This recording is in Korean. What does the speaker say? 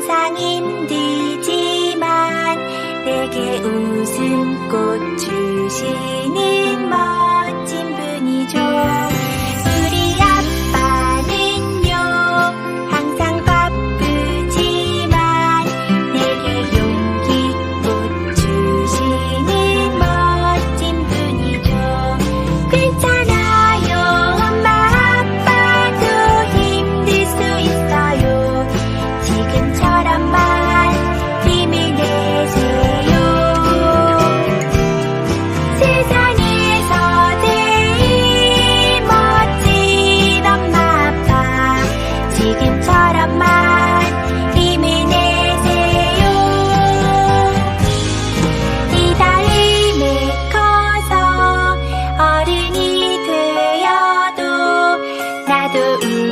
항상 힘들지만 내게 웃음꽃 주시는 멋진 분이죠. 우리 아빠는요 항상 바쁘지만 내게 용기꽃 주시는 멋진 분이죠. the